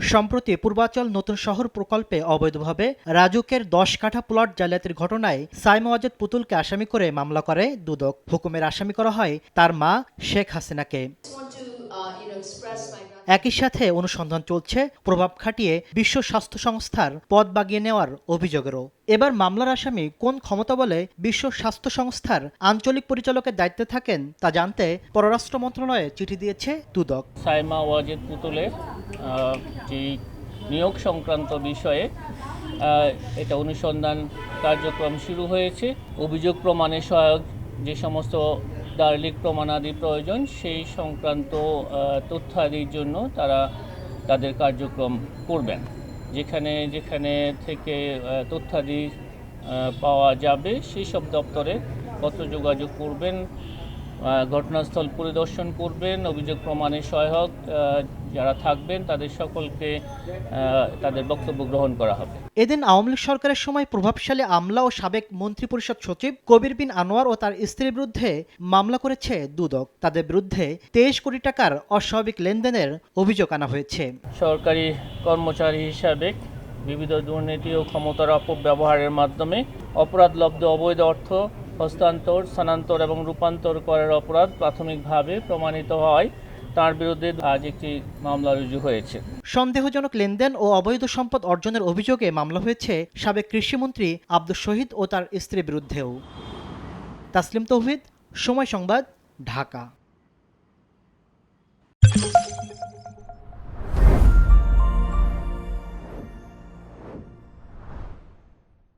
সম্প্রতি পূর্বাচল নতুন শহর প্রকল্পে অবৈধভাবে রাজুকের দশ কাঠা প্লট জালিয়াতির ঘটনায় সাইমওয়াজেদ পুতুলকে আসামি করে মামলা করে দুদক। হুকুমের আসামি করা হয় তার মা শেখ হাসিনাকে। একই সাথে অনুসন্ধান চলছে প্রভাব খাটিয়ে বিশ্ব স্বাস্থ্য সংস্থার পদ বাগিয়ে নেওয়ার অভিযোগেরও। এবার মামলার আসামি কোন ক্ষমতা বলে বিশ্ব স্বাস্থ্য সংস্থার আঞ্চলিক পরিচালকের দায়িত্বে থাকেন তা জানতে পররাষ্ট্র মন্ত্রণালয়ে চিঠি দিয়েছে দুদক। সাইমা ওয়াজেদ পুতুলের যে নিয়োগ সংক্রান্ত বিষয়ে এটা অনুসন্ধান কার্যক্রম শুরু হয়েছে। অভিযোগ প্রমাণে সহায়ক যে সমস্ত দার্লিক প্রমাণাদি প্রয়োজন, সেই সংক্রান্ত তথ্যাদির জন্য তারা তাদের কার্যক্রম করবেন। যেখানে যেখানে থেকে তথ্যাদি পাওয়া যাবে সেই সব দপ্তরে পত্র যোগাযোগ করবেন। ঘটনাস্থল পরিদর্শন করবেন অভিযোগ প্রমাণে সহায়ক যারা থাকবেন তাদের সকলকে তাদের বক্তব্য গ্রহণ করা হবে। এদিন আওয়ামী লীগ সরকারের সময় প্রভাবশালী আমলা ও সাবেক মন্ত্রিপরিষদ সচিব কবির বিন আনোয়ার ও তার স্ত্রীর বিরুদ্ধে মামলা করেছে দুদক। তাদের বিরুদ্ধে তেইশ কোটি টাকার অস্বাভাবিক লেনদেনের অভিযোগ আনা হয়েছে। সরকারি কর্মচারী হিসাবে বিবিধ দুর্নীতি ও ক্ষমতার অপব্যবহারের মাধ্যমে অপরাধলব্ধ অবৈধ অর্থ হস্তান্তর, স্থানান্তর এবং রূপান্তর করার অপরাধ প্রাথমিকভাবে প্রমাণিত হয়। তার বিরুদ্ধে আজ একটি মামলা রুজু হয়েছে। সন্দেহজনক লেনদেন ও অবৈধ সম্পদ অর্জনের অভিযোগে মামলা হয়েছে সাবেক কৃষিমন্ত্রী আব্দুল শহীদ ও তার স্ত্রীর বিরুদ্ধেও। তাসলিম তৌহিদ, সময় সংবাদ, ঢাকা।